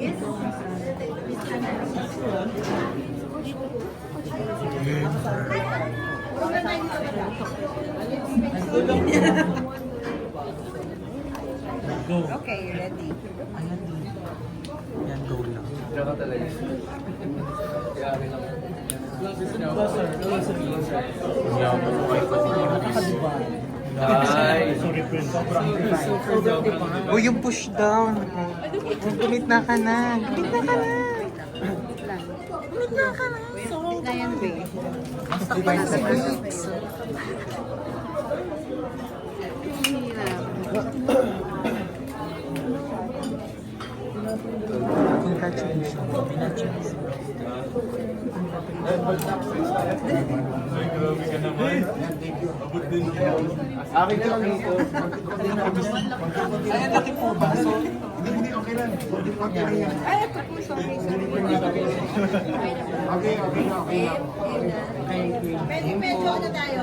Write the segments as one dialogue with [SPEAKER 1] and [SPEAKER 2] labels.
[SPEAKER 1] Go.
[SPEAKER 2] Okay, ready.
[SPEAKER 1] Ayan din. Yan, go lang.
[SPEAKER 3] Diyan ka talaga. Kaya akin lang.
[SPEAKER 1] Closer, closer, closer.
[SPEAKER 3] Ay!
[SPEAKER 1] Sorry, friend. Sobrang O yung push down. Gumit na ka na. Gumit na ka na. Gumit na ka na.
[SPEAKER 2] Lion Way.
[SPEAKER 1] Basta pa sa Congratulations. Congratulations.
[SPEAKER 3] Akin na lang dito.
[SPEAKER 1] Ay, laki po ba? So,
[SPEAKER 2] Ay, ito po, sorry. Sorry.
[SPEAKER 4] Pwede medyo ano tayo?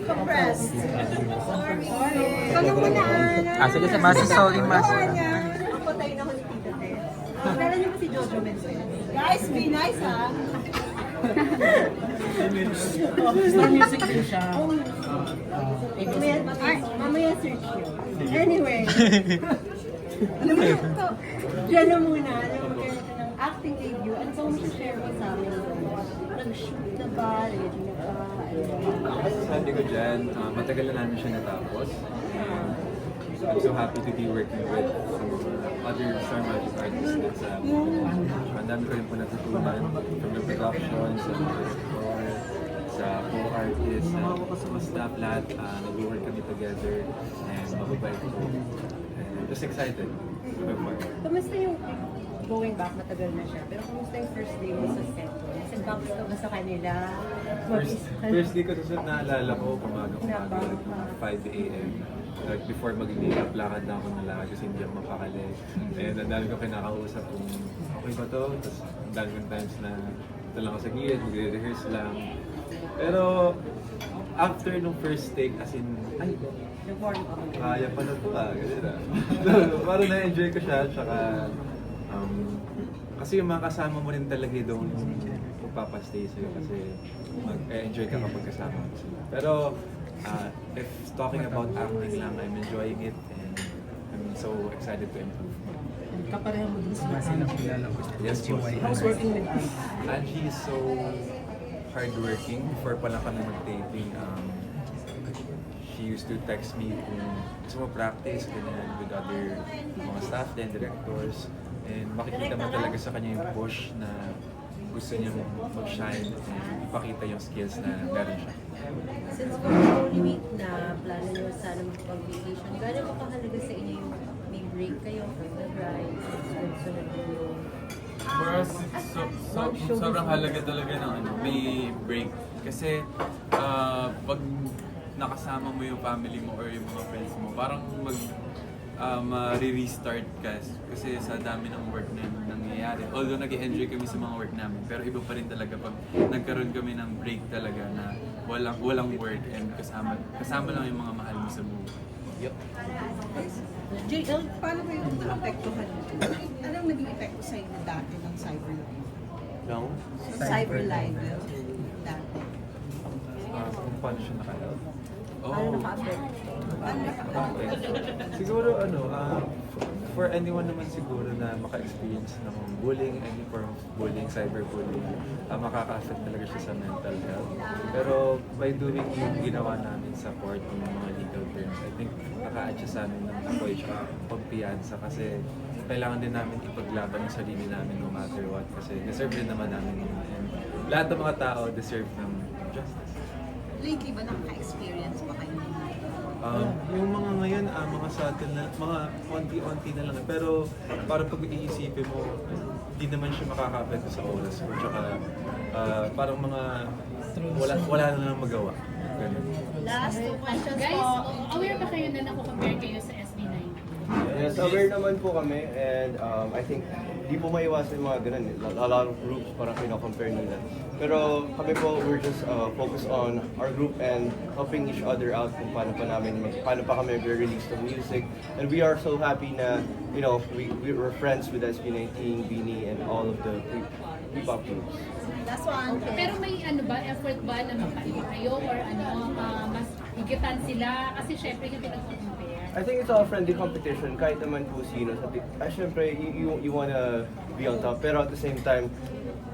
[SPEAKER 4] Compressed. Sorry.
[SPEAKER 2] Ikaw na muna, Ana.
[SPEAKER 1] ah, sige, sa Masi, sorry, Masi.
[SPEAKER 4] Ako tayo na ako ni Tita Ted. Kilala niyo ba si Jojo Menzel? Guys, be nice ha.
[SPEAKER 1] Star music din siya.
[SPEAKER 4] Mamaya, ay, mamaya search yun. Anyway. Alam mo yun, ito. Diyan na muna. Alam mo, magkaroon ka ng acting debut. Ano ba mo share mo sa amin? Nag-shoot na ba? Ready na ba?
[SPEAKER 5] Sabi ko dyan, ah, matagal na namin siya natapos. And I'm so happy to be working with some of the other star magic sa Ang dami ko rin po natutunan from the production, sa director, sa co-artist, sa staff lahat. Uh, Nag-work kami together and mababait ko. And I'm just excited.
[SPEAKER 4] Kamusta yung going back, matagal na siya. Pero kamusta yung first day mo sa set? Nag-bounce ka ba sa kanila?
[SPEAKER 5] First, first day ko sa set, naalala ko, umaga-umaga, like, 5 a.m. Like, before mag-makeup, lakad na ako na lakad kasi hindi ako mapakali. And ang dami ko kinakausap kung okay ba to. Tapos ang dami kong times na ito lang ako sa gilid, magre-rehearse lang. Pero after nung first take, as in, ay, kaya pa na to ah, ganun ah. Parang na-enjoy ko siya, tsaka, um, kasi yung mga kasama mo rin talaga doon yung magpapastay sa'yo kasi mag-enjoy ka kapag kasama mo sila. Pero, uh, if talking about acting lang, I'm enjoying it and I'm so excited to improve.
[SPEAKER 1] Kapareho mo din ko.
[SPEAKER 5] Yes, boss.
[SPEAKER 1] How's working with Angie?
[SPEAKER 5] Angie is so hardworking. Before pa lang kami mag-taping, um, she used to text me kung gusto mo practice, ganyan, with other mga staff din, directors. And makikita mo talaga sa kanya yung push na gusto niyang mag-shine and ipakita yung skills na meron siya.
[SPEAKER 4] Since we're Holy Week na plano nyo sana mag-vacation, gano'n mo kahalaga sa inyo yung may break kayo from the bride, sunod-sunod yung
[SPEAKER 6] For us, it's so, so, sobrang halaga talaga ng ano, may break. Kasi ah, pag nakasama mo yung family mo or yung mga friends mo, parang mag uh, ma-restart ka kasi sa dami ng work na nangyayari. Although nag enjoy kami sa mga work namin, pero iba pa rin talaga pag nagkaroon kami ng break talaga na walang walang work and kasama kasama lang yung mga mahal mo sa buhay.
[SPEAKER 5] Yep.
[SPEAKER 7] JL, paano ba yung naapektuhan mo? Anong naging epekto sa inyo dati ng cyber life?
[SPEAKER 5] No?
[SPEAKER 7] Cyber life dati.
[SPEAKER 5] Uh, kung paano siya nakaya. Oh.
[SPEAKER 4] naka-affect?
[SPEAKER 7] Ano nakaka-
[SPEAKER 5] Siguro ano, ah, for anyone naman siguro na maka-experience ng bullying, any form of bullying, cyberbullying, uh, makaka-affect talaga siya sa mental health. Pero by doing yung ginawa namin sa court ng mga legal terms, I think naka-add siya sa amin ng apoy siya pagpiyansa kasi kailangan din namin ipaglaban yung sarili namin no matter what kasi deserve din naman namin yun. And lahat ng mga tao deserve ng justice.
[SPEAKER 7] Lately ba nakaka-experience ba kayo?
[SPEAKER 5] Um, yung mga ngayon, ah, mga atin na, mga konti-onti na lang. Pero para pag iisipin mo, hindi naman siya makaka-apekto sa oras ko. Tsaka ah, parang mga wala, wala na lang magawa. Ganun.
[SPEAKER 4] Last two questions
[SPEAKER 8] Guys,
[SPEAKER 4] po.
[SPEAKER 8] aware ba kayo na nakukompare kayo sa SB9?
[SPEAKER 3] Yes, aware naman po kami and um, I think di po maiwasan yung mga ganun. eh. A lot of groups parang kino-compare nila. Pero kami po, we're just uh, focused on our group and helping each other out kung paano pa namin, paano pa kami release the music. And we are so happy na, you know, we, we were friends with SB19, Beanie, and all of the P-pop groups.
[SPEAKER 7] Last one.
[SPEAKER 8] Pero may ano ba, effort ba na magkayo kayo or ano, ah, mas higitan sila? Kasi syempre yung pinag-compare.
[SPEAKER 3] I think it's all friendly competition, kahit naman po sino. Sa ti- ah, syempre, you, you, you wanna be on top, pero at the same time,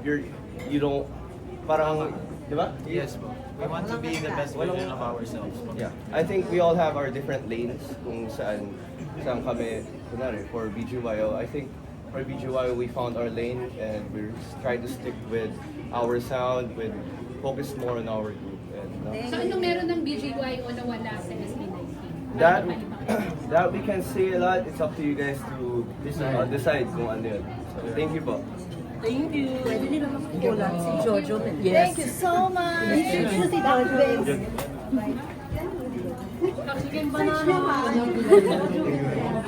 [SPEAKER 3] you're, you don't, parang, di ba?
[SPEAKER 9] Yes po. We want to be the best version of ourselves po.
[SPEAKER 3] Yeah. I think we all have our different lanes kung saan, saan kami, kunwari, for BGYO, I think for BGYO, we found our lane and we're trying to stick with our sound, with focus more on our group. And, uh,
[SPEAKER 8] So ano meron ng BGY o nawala sa SB19?
[SPEAKER 3] That that we can say a lot. It's up to you guys to decide, uh, decide. Kung go on So, thank you Bob.
[SPEAKER 7] Thank you.
[SPEAKER 2] Thank you so much.
[SPEAKER 7] Chicken banana.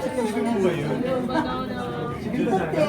[SPEAKER 8] Chicken banana. Chicken banana.